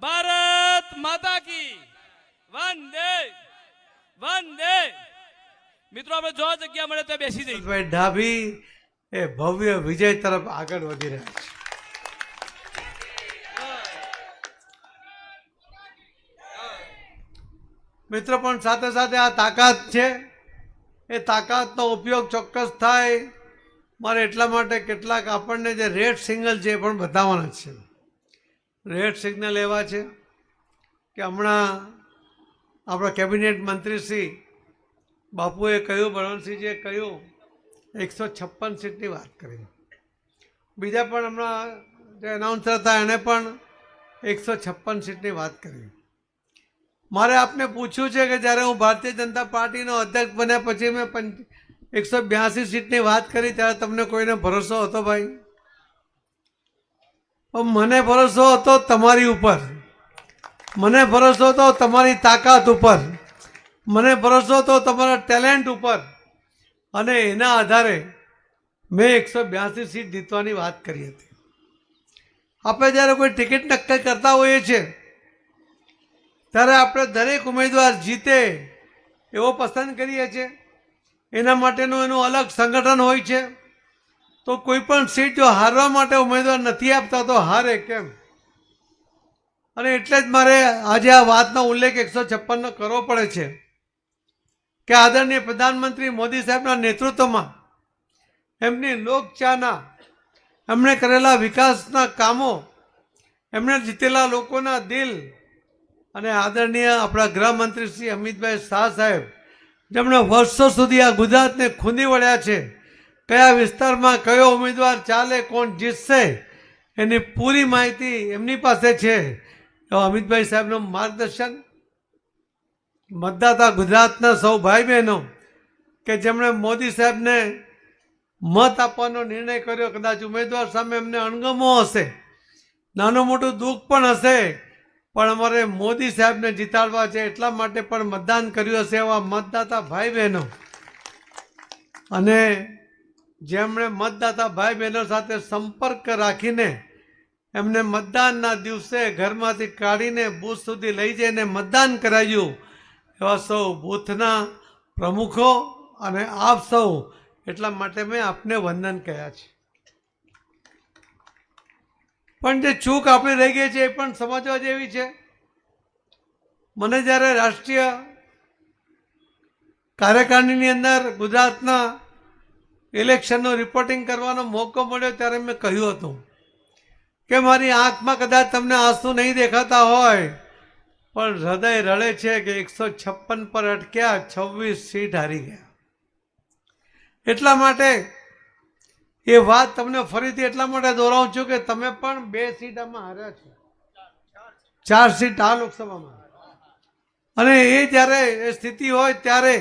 ભારત માતા કી. વંદે વંદે. મિત્રો, આપણે જો જગ્યા મળે તો બેસી જઈએ. ભાઈ ડાભી એ ભવ્ય વિજય તરફ આગળ વધી રહ્યા છે. મિત્રો, પણ સાથે સાથે આ તાકાત છે. એ તાકાતનો ઉપયોગ ચોક્કસ થાય. મારે એટલા માટે કેટલાક આપણને જે રેડ સિંગલ છે એ પણ બતાવવાના છે. રેડ સિગ્નલ એવા છે કે હમણાં આપણા કેબિનેટ મંત્રી શ્રી બાપુએ કહ્યું બળવંતસિંહજીએ કહ્યું, એકસો છપ્પન સીટની વાત કરી. બીજા પણ હમણાં જે એનાઉન્સર હતા એણે પણ એકસો છપ્પન સીટની વાત કરી. મારે આપને પૂછ્યું છે કે જ્યારે હું ભારતીય જનતા પાર્ટીનો અધ્યક્ષ બન્યા પછી મેં પંચ, એકસો બ્યાસી સીટની વાત કરી, ત્યારે તમને કોઈને ભરોસો હતો ભાઈ? મને ભરોસો હતો તમારી ઉપર. મને ભરોસો હતો તમારી તાકાત ઉપર. મને ભરોસો હતો તમારા ટેલેન્ટ ઉપર. અને એના આધારે મેં એકસો બ્યાસી સીટ જીતવાની વાત કરી હતી. આપણે જ્યારે કોઈ ટિકિટ નક્કી કરતા હોઈએ છીએ, ત્યારે આપણે દરેક ઉમેદવાર જીતે એવો પસંદ કરીએ છીએ. એના માટેનું એનું અલગ સંગઠન હોય છે. તો કોઈ પણ સીટ જો હારવા માટે ઉમેદવાર નથી આપતા, તો હારે કેમ? અને એટલે જ મારે આજે આ વાતનો ઉલ્લેખ એકસો છપ્પનનો કરવો પડે છે કે આદરણીય પ્રધાનમંત્રી મોદી સાહેબના નેતૃત્વમાં એમની લોકચાહના એમણે કરેલા વિકાસના કામો, એમણે જીતેલા લોકોના દિલ અને આદરણીય આપણા ગૃહમંત્રી શ્રી અમિતભાઈ શાહ સાહેબ, જેમણે વર્ષો સુધી આ ગુજરાતને ખૂંદી વળ્યા છે. કયા વિસ્તારમાં કયો ઉમેદવાર ચાલે, કોણ જીતશે, એની પૂરી માહિતી એમની પાસે છે. તો અમિતભાઈ સાહેબનું માર્ગદર્શન. મતદાતા ગુજરાતના સૌ ભાઈ બહેનો કે જેમણે મોદી સાહેબને મત આપવાનો નિર્ણય કર્યો, કદાચ ઉમેદવાર સામે એમને અણગમો હશે. નાનું મોટું દુઃખ પણ હશે, પણ અમારે મોદી સાહેબને જીતાડવા છે, એટલા માટે પણ મતદાન કર્યું હશે એવા મતદાતા ભાઈ બહેનો અને જેમણે મતદાતા ભાઈ બહેનો સાથે સંપર્ક રાખીને એમને મતદાનના દિવસે ઘરમાંથી કાઢીને બૂથ સુધી લઈ જઈને મતદાન કરાવ્યું એવા સૌ બૂથના પ્રમુખો અને આપ સૌ એટલા માટે મેં આપને વંદન કહ્યા છે. પણ જે ચૂક આપણી રહી ગઈ છે એ પણ સમજવા જેવી છે. મને જ્યારે રાષ્ટ્રીય કાર્યકારિણીની અંદર ગુજરાતના ઇલેક્શનનું રિપોર્ટિંગ કરવાનો મોકો મળ્યો ત્યારે મેં કહ્યું હતું કે મારી આંખમાં કદાચ તમને આંસુ નહીં દેખાતા હોય, પણ હૃદય રડે છે કે એકસો છપ્પન પર અટક્યા, છવ્વીસ સીટ હારી ગયા. એટલા માટે એ વાત તમને ફરીથી એટલા માટે દોહરાવું છું કે તમે પણ બે સીટ આમાં હાર્યા છો. ચાર સીટ આ લોકસભામાં. અને એ જ્યારે એ સ્થિતિ હોય ત્યારે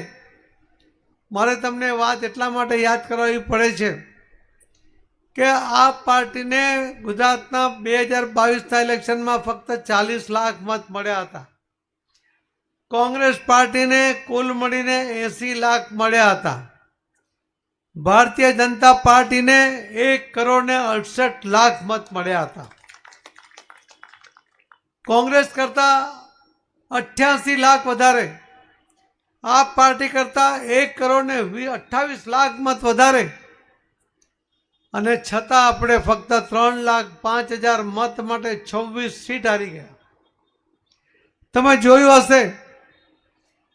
મારે તમને વાત એટલા માટે યાદ કરાવવી પડે છે કે આ પાર્ટીને ગુજરાતના બે હજાર બાવીસના ઇલેક્શનમાં ફક્ત ચાલીસ લાખ મત મળ્યા હતા. કોંગ્રેસ પાર્ટીને કુલ મળીને એંસી લાખ મળ્યા હતા. ભારતીય જનતા પાર્ટીને એક કરોડ ને અડસઠ લાખ મત મળ્યા હતા. કોંગ્રેસ કરતાં અઠ્યાસી લાખ વધારે આપ પાર્ટી કરતા એક કરોડ ને અઠ્ઠાવીસ લાખ મત વધારે. અને છતાં આપણે ફક્ત ત્રણ લાખ પાંચ હજાર મત માટે છવ્વીસ સીટ હારી ગયા. તમે જોયું હશે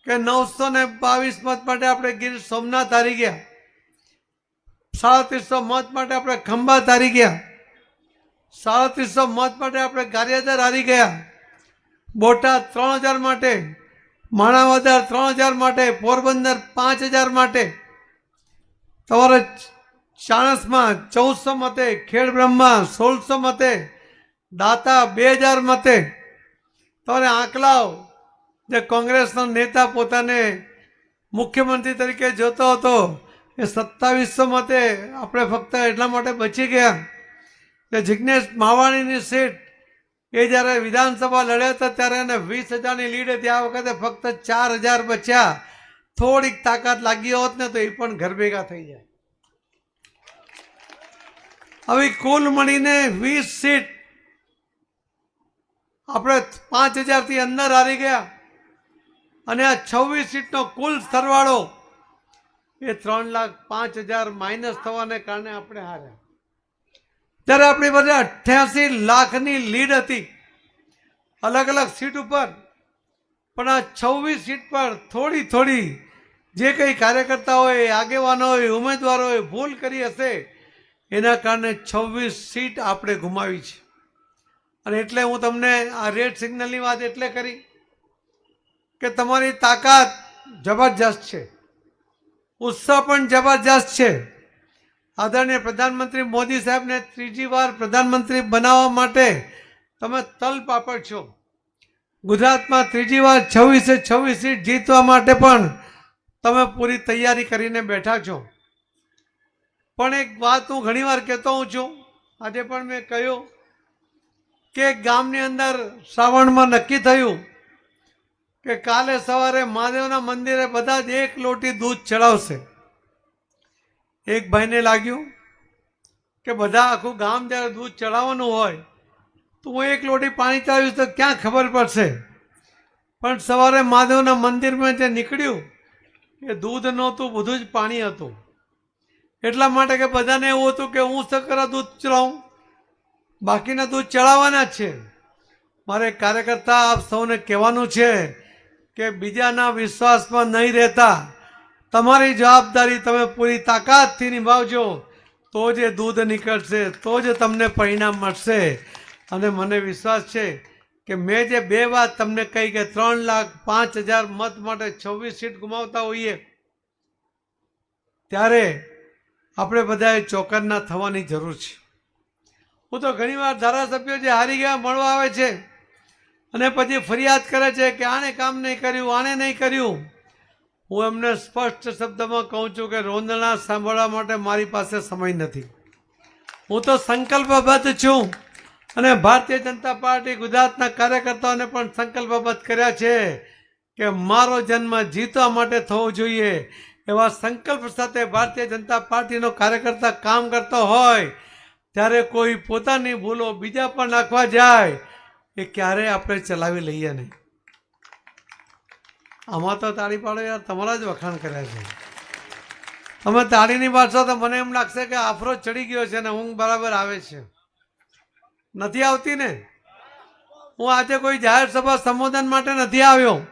કે નવસો ને બાવીસ મત માટે આપણે ગીર સોમનાથ હારી ગયા. સાડત્રીસો મત માટે આપણે ખંભાત હારી ગયા. સાડત્રીસો મત માટે આપણે ગારિયાદર હારી ગયા. બોટાદ ત્રણ હજાર માટે માણાવદર ત્રણ હજાર માટે, પોરબંદર પાંચ હજાર માટે. તમારે ચાણસમાં ચૌદસો મતે, ખેડ બ્રહ્મા સોળસો મતે, દાતા બે હજાર મતે. તમારે આંકલાવ જે કોંગ્રેસનો નેતા પોતાને મુખ્યમંત્રી તરીકે જોતો હતો, એ સત્તાવીસો મતે આપણે ફક્ત એટલા માટે બચી ગયા. કે જિજ્ઞેશ માવાણીની સીટ એ જ્યારે વિધાનસભા લડ્યા હતા ત્યારે એને વીસ હજારની લીડ હતી. આ વખતે ફક્ત ચાર હજાર બચ્યા. થોડીક તાકાત લાગી હોત ને તો એ પણ ઘર ભેગા થઈ જાય. હવે કુલ મળીને વીસ સીટ. આપણે પાંચ હજારથી અંદર હારી ગયા. અને આ છવ્વીસ સીટનો કુલ સરવાળો એ ત્રણ લાખ પાંચ હજાર માઇનસ થવાને કારણે આપણે હાર્યા. ત્યારે આપણી પાસે અઠ્યાસી લાખની લીડ હતી. અલગ અલગ સીટ ઉપર. પણ આ છવ્વીસ સીટ પર થોડી થોડી જે કંઈ કાર્યકર્તાઓએ, આગેવાનોએ, ઉમેદવારોએ ભૂલ કરી હશે, એના કારણે છવ્વીસ સીટ આપણે ગુમાવી છે. અને એટલે હું તમને આ રેડ સિગ્નલની વાત એટલે કરી કે તમારી તાકાત જબરજસ્ત છે. ઉત્સાહ પણ જબરજસ્ત છે. આદરણીય પ્રધાનમંત્રી મોદી સાહેબને ત્રીજી વાર પ્રધાનમંત્રી બનાવવા માટે તમે તલ પાપડ છો. ગુજરાતમાં ત્રીજી વાર છવ્વીસે છવ્વીસ સીટ જીતવા માટે પણ તમે પૂરી તૈયારી કરીને બેઠા છો. પણ એક વાત હું ઘણીવાર કહેતો હું છું. આજે પણ મેં કહ્યું કે ગામની અંદર શ્રાવણમાં નક્કી થયું કે કાલે સવારે મહાદેવના મંદિરે બધા જ એક લોટી દૂધ ચડાવશે. એક ભાઈને લાગ્યું કે બધા આખું ગામ જ્યારે દૂધ ચડાવવાનું હોય, તો હું એક લોટી પાણી ચડાવીશ તો ક્યાં ખબર પડશે? પણ સવારે મહાદેવના મંદિરમાં જે નીકળ્યું, એ દૂધ નહોતું, બધું જ પાણી હતું. એટલા માટે કે બધાને એવું હતું કે હું સકરા દૂધ ચડાવું. બાકીના દૂધ ચડાવવાના છે. મારે કાર્યકર્તા આપ સૌને કહેવાનું છે કે બીજાના વિશ્વાસમાં નહીં રહેતા. તમારી જવાબદારી તમે પૂરી તાકાતથી નિભાવજો. તો જ દૂધ નીકળશે, તો જ તમને પરિણામ મળશે. અને મને વિશ્વાસ છે કે મેં જે બે વાત તમને કહી કે ત્રણ લાખ પાંચ હજાર મત માટે છવ્વીસ સીટ ગુમાવતા હોઈએ, ત્યારે આપણે બધાએ ચોકન્ના થવાની જરૂર છે. હું તો ઘણીવાર ધારાસભ્યો જે હારી ગયા મળવા આવે છે અને પછી ફરિયાદ કરે છે કે આણે કામ નહીં કર્યું આણે નહીં કર્યું. હું એમને સ્પષ્ટ શબ્દમાં કહું છું કે રોંદણા સાંભળવા માટે મારી પાસે સમય નથી. હું તો સંકલ્પબદ્ધ છું અને ભારતીય જનતા પાર્ટી ગુજરાતના કાર્યકર્તાઓને પણ સંકલ્પબદ્ધ કર્યા છે કે મારો જન્મ જીતવા માટે થવો જોઈએ એવા સંકલ્પ સાથે ભારતીય જનતા પાર્ટીનો કાર્યકર્તા કામ કરતો હોય ત્યારે કોઈ પોતાની ભૂલો બીજા પર નાખવા જાય એ ક્યારેય આપણે ચલાવી લઈએ નહીં. આમાં તો તાળી પાડો યાર, તમારા જ વખાણ કર્યા છે. તમે તાળીની પાડશો તો મને એમ લાગશે કે આફરો ચડી ગયો છે ને ઊંઘ બરાબર આવે છે. નથી આવતી ને? હું આજે કોઈ જાહેર સભા સંબોધન માટે નથી આવ્યો.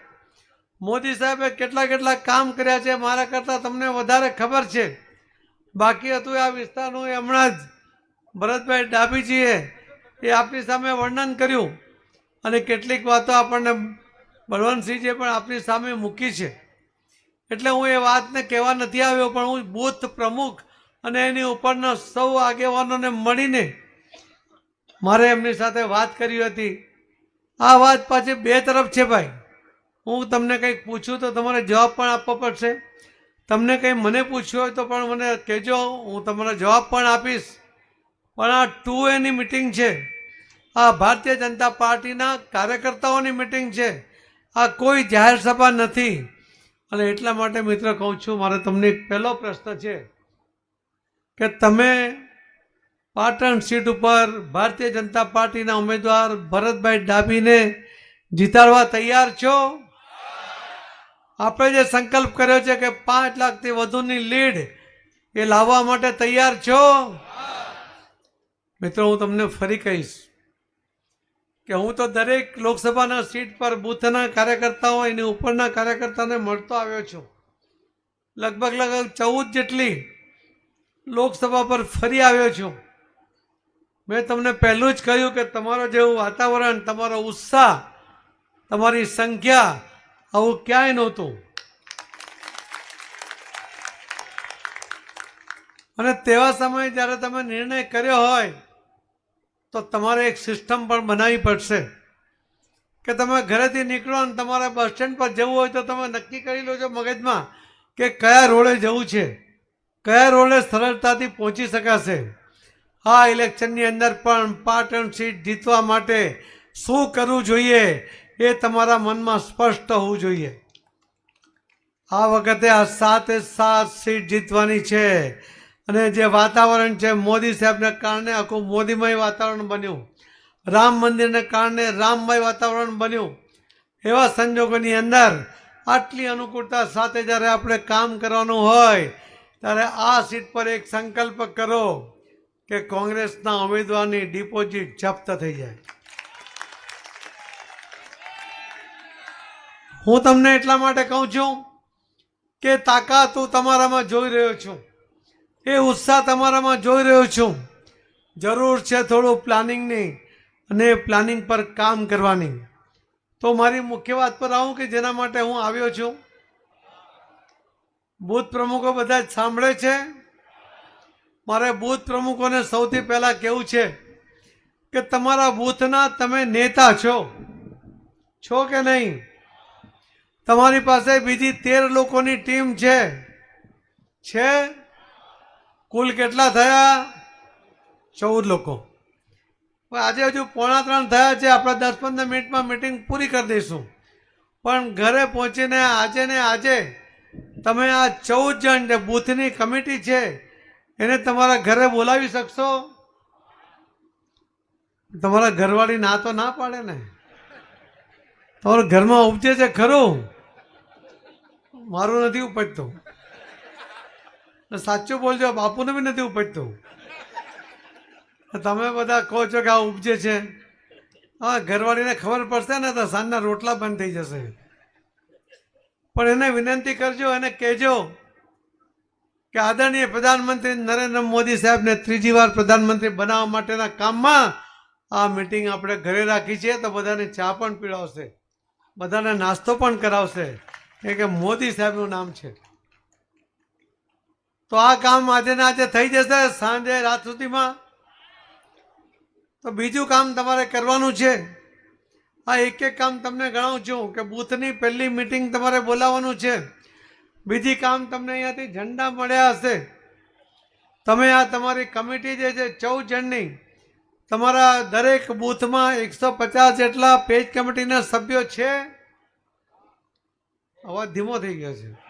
મોદી સાહેબે કેટલા કેટલા કામ કર્યા છે મારા કરતાં તમને વધારે ખબર છે. બાકી હતું આ વિસ્તારનું હમણાં જ ભરતભાઈ ડાભીજીએ એ આપની સામે વર્ણન કર્યું. અને કેટલીક વાતો આપણને બળવંતસિંહજીએ પણ આપની સામે મૂકી છે. એટલે હું એ વાતને કહેવા નથી આવ્યો, પણ હું બુથ પ્રમુખ અને એની ઉપરના સૌ આગેવાનોને મળીને મારે એમની સાથે વાત કરી હતી. આ વાત પાછી બે તરફ છે ભાઈ. હું તમને કંઈક પૂછું તો તમારે જવાબ પણ આપવો પડશે. તમને કંઈ મને પૂછ્યું હોય તો પણ મને કહેજો, હું તમારો જવાબ પણ આપીશ. પણ આ ટુ એની મિટિંગ છે. આ ભારતીય જનતા પાર્ટીના કાર્યકર્તાઓની મિટિંગ છે. આ કોઈ જાહેર સભા નથી. અને એટલા માટે મિત્ર કહું છું, મારે તમને એક પહેલો પ્રશ્ન છે કે તમે પાટણ સીટ ઉપર ભારતીય જનતા પાર્ટીના ઉમેદવાર ભરતભાઈ ડાભીને જીતાડવા તૈયાર છો? આપણે જે સંકલ્પ કર્યો છે કે પાંચ લાખથી વધુની લીડ એ લાવવા માટે તૈયાર છો? મિત્રો, હું તમને ફરી કહીશ. કે હું તો દરેક લોકસભાના સીટ પર બૂથના કાર્યકર્તાઓ એની ઉપરના કાર્યકર્તાને મળતો આવ્યો છું. લગભગ લગભગ ચૌદ જેટલી લોકસભા પર ફરી આવ્યો છું. મેં તમને પહેલું જ કહ્યું કે તમારો જેવું વાતાવરણ, તમારો ઉત્સાહ, તમારી સંખ્યા આવું ક્યાંય નહોતું. અને તેવા સમયે જ્યારે તમે નિર્ણય કર્યો હોય તો તમારે એક સિસ્ટમ પણ બનાવવી પડશે. કે તમે ઘરેથી નીકળો અને તમારે બસ સ્ટેન્ડ પર જવું હોય તો તમે નક્કી કરી લો છો મગજમાં કે કયા રોડે જવું છે. કયા રોડે સરળતાથી પહોંચી શકાશે. આ ઇલેક્શનની અંદર પણ પાટણ સીટ જીતવા માટે શું કરવું જોઈએ એ તમારા મનમાં સ્પષ્ટ હોવું જોઈએ. આ વખતે આ સાતે સાત સીટ જીતવાની છે. અને જે વાતાવરણ છે મોદી સાહેબને કારણે આખું મોદીમય વાતાવરણ બન્યું. રામ મંદિરને કારણે રામમય વાતાવરણ બન્યું. એવા સંજોગોની અંદર આટલી અનુકૂળતા સાથે જ્યારે આપણે કામ કરવાનું હોય, ત્યારે આ સીટ પર એક સંકલ્પ કરો કે કોંગ્રેસના ઉમેદવારની ડિપોઝિટ જપ્ત થઈ જાય. હું તમને એટલા માટે કહું છું કે તાકાત હું તમારામાં જોઈ રહ્યો છું. એ ઉત્સાહ તમારામાં જોઈ રહ્યો છું. જરૂર છે થોડું પ્લાનિંગની અને પ્લાનિંગ પર કામ કરવાની. તો મારી મુખ્ય વાત પર આવું કે જેના માટે હું આવ્યો છું. બૂથ પ્રમુખો બધા જ સાંભળે છે. મારે બૂથ પ્રમુખોને સૌથી પહેલાં કેવું છે કે તમારા બૂથના તમે નેતા છો. છો કે નહીં? તમારી પાસે બીજી તેર લોકોની ટીમ છે. છે કુલ કેટલા થયા? ચૌદ લોકો. આજે હજુ પોણા ત્રણ થયા છે. આપણે દસ પંદર મિનિટમાં મિટિંગ પૂરી કરી દઈશું. પણ ઘરે પહોંચીને આજે ને આજે તમે આ ચૌદ જણ જે બૂથની કમિટી છે, એને તમારા ઘરે બોલાવી શકશો? તમારા ઘરવાળી ના તો ના પાડે ને. તમારા ઘરમાં ઉપજે છે ખરું? મારું નથી ઉપજતું. સાચું બોલજો બાપુને બી નથી ઉપજતું. તમે બધા કહો છો કે આ ઉપજે છે. હા, ઘરવાળીને ખબર પડશે ને તો સાંજના રોટલા બંધ થઈ જશે. પણ એને વિનંતી કરજો, એને કહેજો કે આદરણીય પ્રધાનમંત્રી નરેન્દ્ર મોદી સાહેબને ત્રીજી વાર પ્રધાનમંત્રી બનાવવા માટેના કામમાં આ મિટિંગ આપણે ઘરે રાખી છે તો બધાને ચા પણ પીડાવશે બધાને નાસ્તો પણ કરાવશે. કે મોદી સાહેબનું નામ છે. તો આ કામ આજે આજે થઈ જશે સાંજે રાત સુધીમાં. તો બીજું કામ તમારે કરવાનું છે. આ એક એક કામ તમને ગણાવું છું કે બૂથની પહેલી મિટિંગ તમારે બોલાવવાનું છે. બીજી કામ તમને અહીંયાથી ઝંડા મળ્યા હશે. તમે આ તમારી કમિટી જે છે ચૌદ જણની, તમારા દરેક બૂથમાં એકસો પચાસ જેટલા પેજ કમિટીના સભ્યો છે. અવાજ ધીમો થઈ ગયો છે.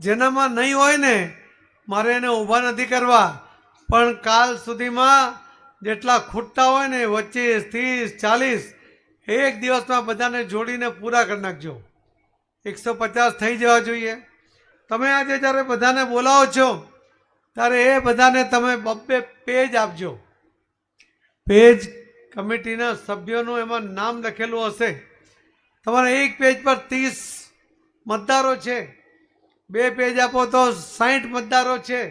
જેનામાં નહીં હોય ને, મારે એને ઊભા નથી કરવા. પણ કાલ સુધીમાં જેટલા ખૂટતા હોય ને વચ્ચે ત્રીસ, ચાલીસ, એક દિવસમાં બધાને જોડીને પૂરા કરી નાખજો. એકસો પચાસ થઈ જવા જોઈએ. તમે આજે જ્યારે બધાને બોલાવો છો, ત્યારે એ બધાને તમે બબ્બે પેજ આપજો. પેજ કમિટીના સભ્યોનું એમાં નામ લખેલું હશે. તમારે એક પેજ પર ત્રીસ મતદારો છે. બે પેજ આપો તો સાહીઠ મતદારો છે.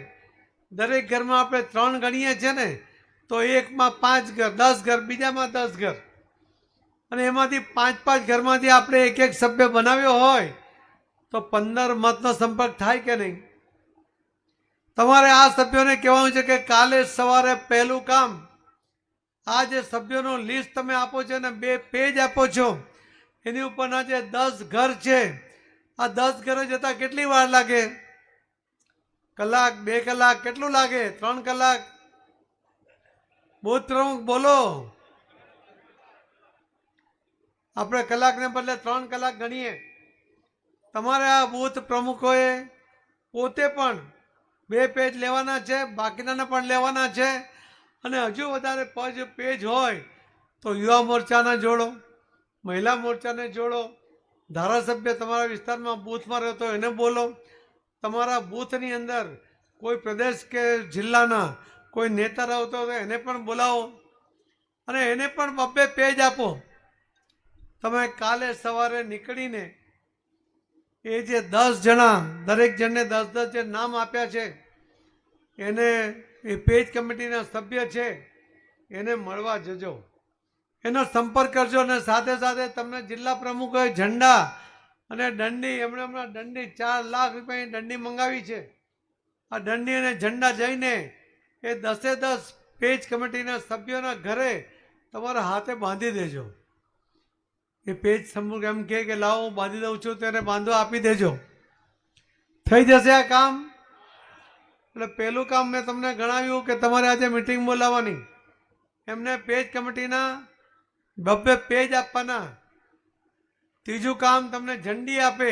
દરેક ઘરમાં આપણે ત્રણ ગણીએ છીએ ને, તો એકમાં પાંચ ઘર, દસ ઘર, બીજામાં દસ ઘર. અને એમાંથી પાંચ પાંચ ઘરમાંથી આપણે એક એક સભ્ય બનાવ્યો હોય, તો પંદર મતનો સંપર્ક થાય કે નહીં? તમારે આ સભ્યોને કહેવાનું છે કે કાલે સવારે પહેલું કામ, આ જે સભ્યોનો લિસ્ટ તમે આપો છો ને, બે પેજ આપો છો, એની ઉપરના જે દસ ઘર છે. આ દસ ઘરે જતા કેટલી વાર લાગે? કલાક, બે કલાક કેટલું લાગે? ત્રણ કલાક? બુથ પ્રમુખ બોલો. આપણે કલાકને બદલે ત્રણ કલાક ગણીએ. તમારે આ બૂથ પ્રમુખોએ પોતે પણ બે પેજ લેવાના છે, બાકીનાને પણ લેવાના છે. અને હજુ વધારે પજ પેજ હોય તો યુવા મોરચાને જોડો, મહિલા મોરચાને જોડો ધારાસભ્ય તમારા વિસ્તારમાં બૂથમાં રહેતો એને બોલો. તમારા બૂથની અંદર કોઈ પ્રદેશ કે જિલ્લાના કોઈ નેતા રહેતો હોય એને પણ બોલાવો અને એને પણ બબ્બે પેજ આપો. તમે કાલે સવારે નીકળીને એ જે દસ જણા, દરેક જણને દસ દસ જે નામ આપ્યા છે, એને એ પેજ કમિટીના સભ્ય છે, એને મળવા જજો. એનો સંપર્ક કરજો અને સાથે સાથે તમને જિલ્લા પ્રમુખોએ ઝંડા અને દંડી, એમણે હમણાં દંડી ચાર લાખ રૂપિયાની દંડી મંગાવી છે. આ દંડી અને ઝંડા જઈને એ દસે દસ પેજ કમિટીના સભ્યોના ઘરે તમારા હાથે બાંધી દેજો. એ પેજ સમૂહ એમ કહે કે, લાવો, હું બાંધી દઉં છું, તેને બાંધવા આપી દેજો. થઈ જશે આ કામ? એટલે પહેલું કામ મેં તમને ગણાવ્યું કે તમારે આજે મિટિંગ બોલાવવાની. એમને પેજ કમિટીના બબ્બે પેજ આપવાના. ત્રીજું કામ તમને ઝંડી આપે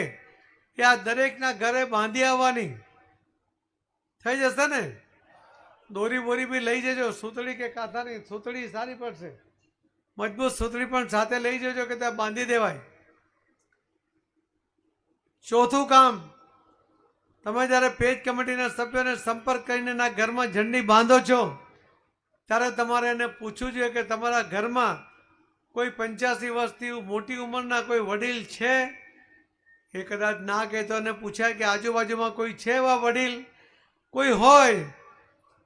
કે આ દરેકના ઘરે બાંધી આવવાની. થઈ જશે ને? દોરી બોરી બી લઈ જજો, સૂતળી કે કાથાની સૂતળી સારી પડશે. મજબૂત સૂતળી પણ સાથે લઈ જજો કે ત્યાં બાંધી દેવાય. ચોથું કામ, તમે જ્યારે પેજ કમિટીના સભ્યોને સંપર્ક કરીને એના ઘરમાં ઝંડી બાંધો છો, ત્યારે તમારે એને પૂછવું જોઈએ કે તમારા ઘરમાં કોઈ પંચ્યાસી વર્ષથી મોટી ઉંમરના કોઈ વડીલ છે? એ કદાચ ના કહેતો અને પૂછાય કે આજુબાજુમાં કોઈ છે એવા વડીલ? કોઈ હોય,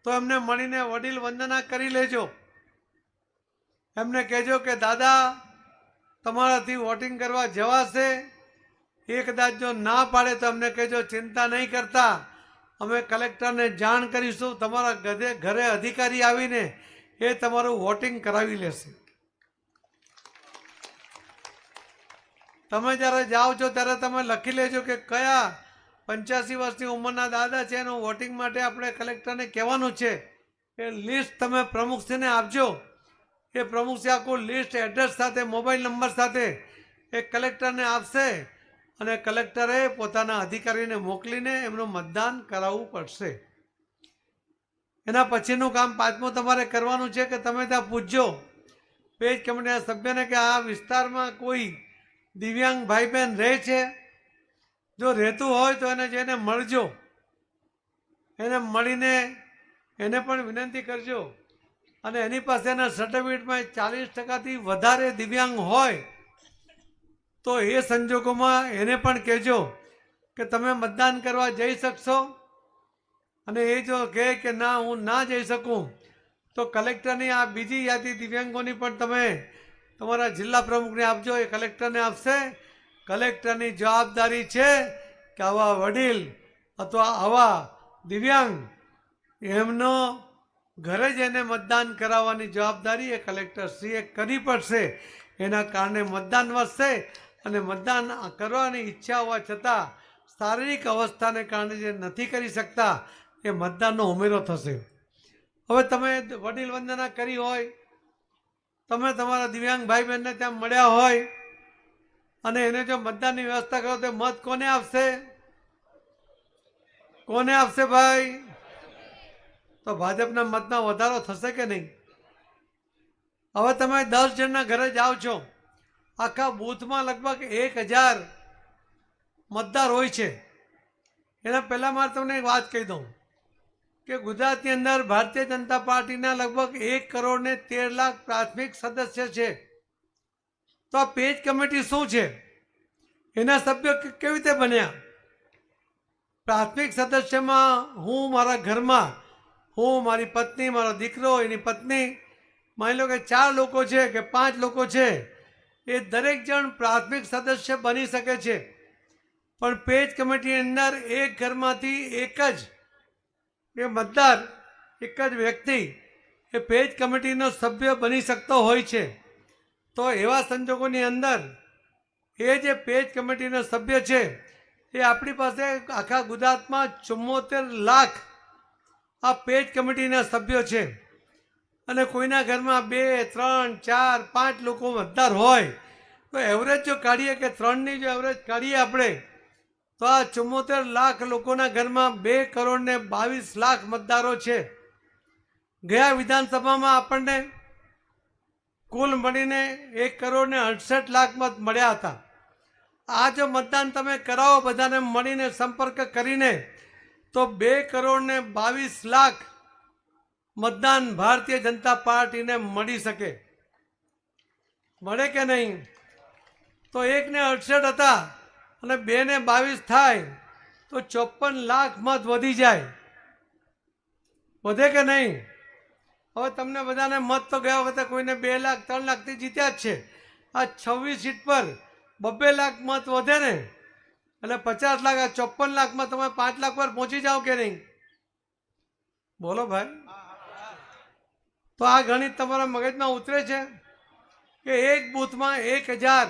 તો એમને મળીને વડીલ વંદના કરી લેજો. એમને કહેજો કે, દાદા, તમારાથી વોટિંગ કરવા જવાશે. એ કદાચ જો ના પાડે તો અમને કહેજો, ચિંતા નહીં કરતા. અમે કલેક્ટરને જાણ કરીશું. તમારા ઘરે અધિકારી આવીને એ તમારું વોટિંગ કરાવી લેશે. તમે જ્યારે જાઓ છો ત્યારે તમે લખી લેજો કે કયા પંચ્યાસી વર્ષની ઉંમરના દાદા છે એનું વોટિંગ માટે આપણે કલેક્ટરને કહેવાનું છે. એ લિસ્ટ તમે પ્રમુખશ્રીને આપજો. એ પ્રમુખશ્રી આખું લિસ્ટ એડ્રેસ સાથે મોબાઈલ નંબર સાથે એ કલેક્ટરને આપશે અને કલેક્ટરે પોતાના અધિકારીને મોકલીને એમનું મતદાન કરાવવું પડશે. એના પછીનું કામ પાંચમું તમારે કરવાનું છે કે તમે ત્યાં પૂછજો. પેજ કમિટીના સભ્યને કે આ વિસ્તારમાં કોઈ દિવ્યાંગ ભાઈ બહેન રહે છે, જો રહેતું હોય તો એને જઈને મળજો, એને મળીને એને પણ વિનંતી કરજો. અને એની પાસે એના સર્ટિફિકેટમાં ચાલીસ ટકાથી વધારે દિવ્યાંગ હોય, તો એ સંજોગોમાં એને પણ કહેજો કે તમે મતદાન કરવા જઈ શકશો. અને એ જો કહે કે ના, હું ના જઈ શકું, તો કલેક્ટરની આ બીજી યાદી દિવ્યાંગોની પણ તમે તમારા જિલ્લા પ્રમુખને આપજો, એ કલેક્ટરને આપશે. કલેક્ટરની જવાબદારી છે કે આવા વડીલ અથવા આવા દિવ્યાંગ એમનો ઘરે જઈને મતદાન કરાવવાની જવાબદારી એ કલેક્ટરશ્રીએ કરવી પડશે. એના કારણે મતદાન વધશે અને મતદાન કરવાની ઈચ્છા હોવા છતાં શારીરિક અવસ્થાને કારણે જે નથી કરી શકતા, એ મતદાનનો ઉમેરો થશે. હવે તમે વડીલ વંદના કરી હોય તમે તમારા દિવ્યાંગ ભાઈ બહેનને ત્યાં મળ્યા હોય અને એને જો મતદાનની વ્યવસ્થા કરો, તો મત કોને આપશે? કોને આપશે ભાઈ? તો ભાજપના મતમાં વધારો થશે કે નહીં? હવે તમે દસ જણના ઘરે જાઓ છો. આખા બૂથમાં લગભગ એક હજાર મતદાર હોય છે. એના પહેલાં મારે તમને એક વાત કહી દઉં. કે ગુજરાતની અંદર ભારતીય જનતા પાર્ટીના લગભગ એક કરોડ ને તેર લાખ પ્રાથમિક સદસ્ય છે. તો આ પેજ કમિટી શું છે? એના સભ્યો કેવી રીતે બન્યા? પ્રાથમિક સદસ્યમાં હું મારા ઘરમાં, હું મારી પત્ની, મારો દીકરો, એની પત્ની, માની લો કે ચાર લોકો છે કે પાંચ લોકો છે, એ દરેક જણ પ્રાથમિક સદસ્ય બની શકે છે. પણ પેજ કમિટીની અંદર એક ઘરમાંથી એક જ એ મતદાર, એક જ વ્યક્તિ, એ પેજ કમિટીનો સભ્ય બની શકતો હોય છે. તો એવા સંજોગોની અંદર, એ જે પેજ કમિટીનો સભ્ય છે, એ આપણી પાસે આખા ગુજરાતમાં ચુમ્મોતેર લાખ આ પેજ કમિટીના સભ્યો છે. અને કોઈના ઘરમાં બે, ત્રણ, ચાર, પાંચ લોકો મતદાર હોય, તો એવરેજ જો કાઢીએ કે ત્રણની જો એવરેજ કાઢીએ આપણે તો આ ચુમ્મોતેર લાખ લોકોના ઘરમાં બે કરોડ ને બાવીસ લાખ મતદારો છે. ગયા વિધાનસભામાં આપણને કુલ મળીને એક કરોડ ને અડસઠ લાખ મત મળ્યા હતા. આ જો મતદાન તમે કરાવો બધાને મળીને સંપર્ક કરીને, તો બે કરોડ ને બાવીસ લાખ મતદાન ભારતીય જનતા પાર્ટીને મળી શકે. મળે કે નહીં? તો એકને અડસઠ હતા. અને બે ને બાવીસ થાય, તો ચોપન લાખ મત વધી જાય. વધે કે નહીં? હવે તમને બધાને મત તો ગયા વખતે કોઈને બે લાખ, ત્રણ લાખથી જીત્યા જ છે. આ છવ્વીસ સીટ પર બબ્બે લાખ મત વધે ને? એટલે પચાસ લાખ, આ ચોપન લાખમાં તમે પાંચ લાખ પર પહોંચી જાઓ કે નહીં? બોલો ભાઈ. તો આ ગણિત તમારા મગજમાં ઉતરે છે કે એક બૂથમાં એક હજાર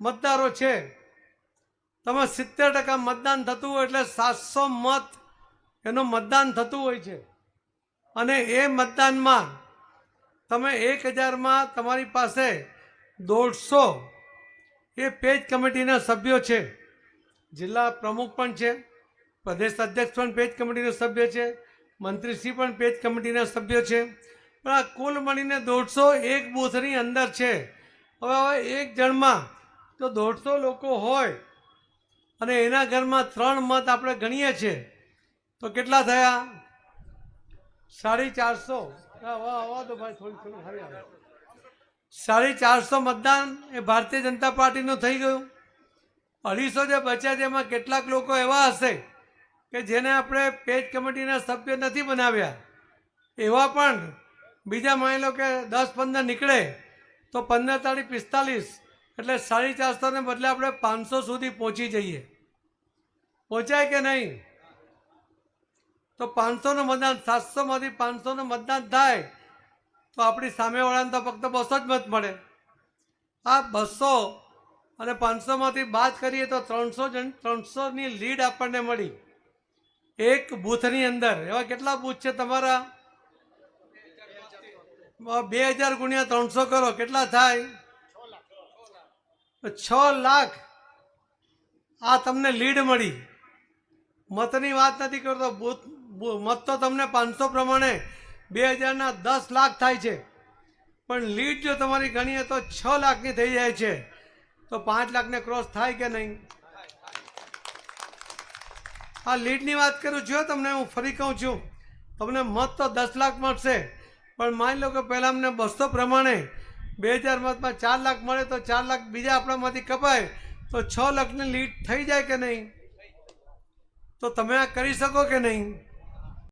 મતદારો છે. તમે સિત્તેર ટકા મતદાન થતું હોય એટલે સાતસો મત એનું મતદાન થતું હોય છે. અને એ મતદાનમાં તમે એક હજારમાં તમારી પાસે દોઢસો એ પેજ કમિટીના સભ્યો છે. જિલ્લા પ્રમુખ પણ છે, પ્રદેશ અધ્યક્ષ પણ પેજ કમિટીનો સભ્ય છે, મંત્રીશ્રી પણ પેજ કમિટીના સભ્યો છે. પણ આ કુલ મળીને દોઢસો એક બૂથની અંદર છે. હવે હવે એક જણમાં જો દોઢસો લોકો હોય અને એના ઘરમાં ત્રણ મત આપણે ગણીએ છીએ. તો કેટલા થયા? સાડી ચારસો. સાડી ચારસો મતદાન એ ભારતીય જનતા પાર્ટીનું થઈ ગયું. અઢીસો જે બચ્યા છે, એમાં કેટલાક લોકો એવા હશે કે જેને આપણે પેજ કમિટીના સભ્ય નથી બનાવ્યા. એવા પણ બીજા માની લો કે દસ પંદર નીકળે, તો પંદર તારીખ પિસ્તાલીસ. એટલે સાડી ચારસોને બદલે આપણે પાંચસો સુધી પહોંચી જઈએ. પહોંચાય કે નહીં? તો પાંચસોનું મતદાન, સાતસોમાંથી પાંચસોનું મતદાન થાય, તો આપણી સામેવાળાને તો ફક્ત બસો જ મત મળે. આ બસો અને પાંચસોમાંથી બાદ કરીએ તો ત્રણસો જણ, ત્રણસોની લીડ આપણને મળી. એક બૂથની અંદર. એવા કેટલા બૂથ છે તમારા? બે હજાર ગુણ્યા ત્રણસો કરો. કેટલા થાય? છ લાખ. આ તમને લીડ મળી. મતની વાત નથી કરતો. બુથ મત તો તમને પાંચસો પ્રમાણે બે હજારના દસ લાખ થાય છે. પણ લીડ જો તમારી ગણીએ તો છ લાખની થઈ જાય છે. તો પાંચ લાખને ક્રોસ થાય કે નહીં? આ લીડની વાત કરું છું તમને હું ફરી કહું છું. તમને મત તો દસ લાખ મળશે, પણ માની લો કે પહેલાં અમને બસો પ્રમાણે બે હજાર મતમાં ચાર લાખ મળે તો ચાર લાખ બીજા આપણામાંથી કપાય, તો છ લાખની લીડ થઈ જાય કે નહીં? તો તમે આ કરી શકો કે નહીં?